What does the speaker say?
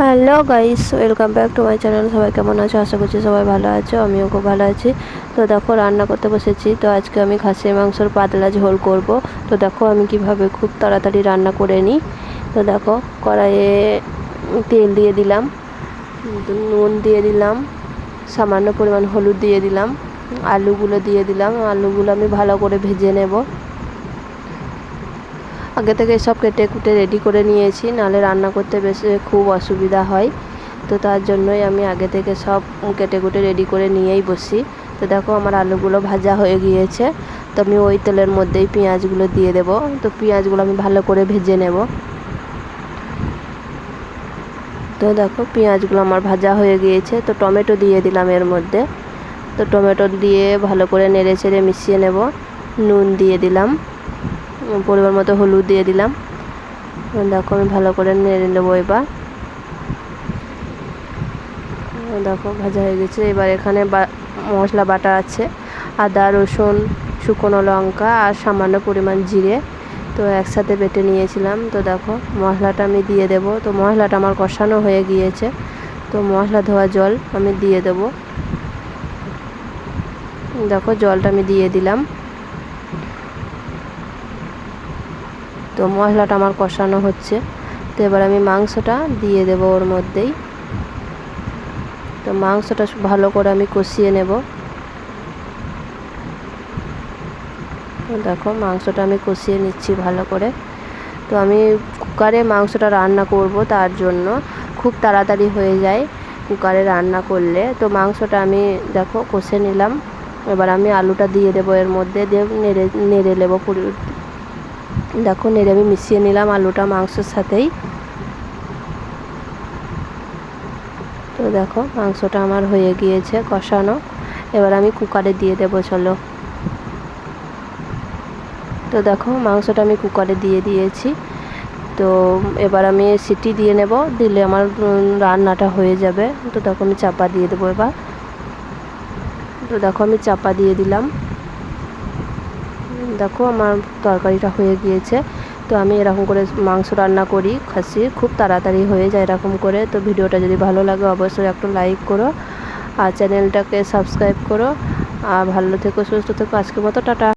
Hello guys welcome back to my channel সবাই কেমন আছো? আশা করছি সবাই ভালো আছো। আমিও খুব ভালো আছি। তো দেখো, রান্না করতে বসেছি। তো আজকে আমি খাসির মাংসর পাতলা ঝোল করব। তো দেখো, আমি কীভাবে খুব তাড়াতাড়ি রান্না করে নিই। তো দেখো, কড়াইয়ে তেল দিয়ে দিলাম। নুন দিয়ে দিলাম। সামান্য পরিমাণ হলুদ দিয়ে দিলাম। আলুগুলো দিয়ে দিলাম। আলুগুলো আমি ভালো করে ভেজে নেব। আগে থেকে সব কেটে কুটে রেডি করে নিয়েছি, নাহলে রান্না করতে বেশ খুব অসুবিধা হয়। তো তার জন্যই আমি আগে থেকে সব কেটে কুটে রেডি করে নিয়েই বসি। তো দেখো আমার আলুগুলো ভাজা হয়ে গিয়েছে। তো আমি ওই তেলের মধ্যেই পেঁয়াজগুলো দিয়ে দেব। তো পেঁয়াজগুলো আমি ভালো করে ভেজে নেব। তো দেখো পেঁয়াজগুলো আমার ভাজা হয়ে গিয়েছে। তো টমেটো দিয়ে দিলাম এর মধ্যে। তো টমেটো দিয়ে ভালো করে নেড়ে চেড়ে মিশিয়ে নেব। নুন দিয়ে দিলাম। পরিমাণ মতো হলুদ দিয়ে দিলাম। দেখো আমি ভালো করে নেড়ে নেব এবার। দেখো ভাজা হয়ে গেছে। এবার এখানে মশলা বাটা আছে। আদা, রসুন, শুকনো লঙ্কা আর সামান্য পরিমাণ জিরে। তো একসাথে বেটে নিয়েছিলাম। তো দেখো মশলাটা আমি দিয়ে দেব। তো মশলাটা আমার কষানো হয়ে গিয়েছে। তো মশলা ধোয়া জল আমি দিয়ে দেব। দেখো জলটা আমি দিয়ে দিলাম। তো মশলাটা আমার কষানো হচ্ছে। তো এবার আমি মাংসটা দিয়ে দেব ওর মধ্যেই। তো মাংসটা ভালো করে আমি কষিয়ে নেব। দেখো মাংসটা আমি কষিয়ে নিচ্ছি ভালো করে। তো আমি কুকারে মাংসটা রান্না করব তার জন্য। খুব তাড়াতাড়ি হয়ে যায় কুকারে রান্না করলে। তো মাংসটা আমি দেখো কষে নিলাম। এবার আমি আলুটা দিয়ে দেবো এর মধ্যে। দিয়ে নেড়ে নেড়ে নেব দেখো নেড়ে আমি মিশিয়ে নিলাম আলুটা মাংসের সাথেই। তো দেখো, মাংসটা আমার হয়ে গিয়েছে কষানো। এবার আমি কুকারে দিয়ে দেবো, চলো। তো দেখো, মাংসটা আমি কুকারে দিয়ে দিয়েছি। তো এবার আমি সিটি দিয়ে নেব, দিলে আমার রান্নাটা হয়ে যাবে। তো দেখো, আমি চাপা দিয়ে দেবো এবার। তো দেখো, আমি চাপা দিয়ে দিলাম। দেখো আমার তরকারিটা হয়ে গিয়েছে। তো আমি এরকম করে মাংস রান্না করি খাসি খুব তাড়াতাড়ি হয়ে যায় এরকম করে। তো ভিডিওটা যদি ভালো লাগে অবশ্যই একটু লাইক করো আর চ্যানেলটাকে সাবস্ক্রাইব করো। আর ভালো থেকো, সুস্থ থেকো। আজকের মতো টাটা।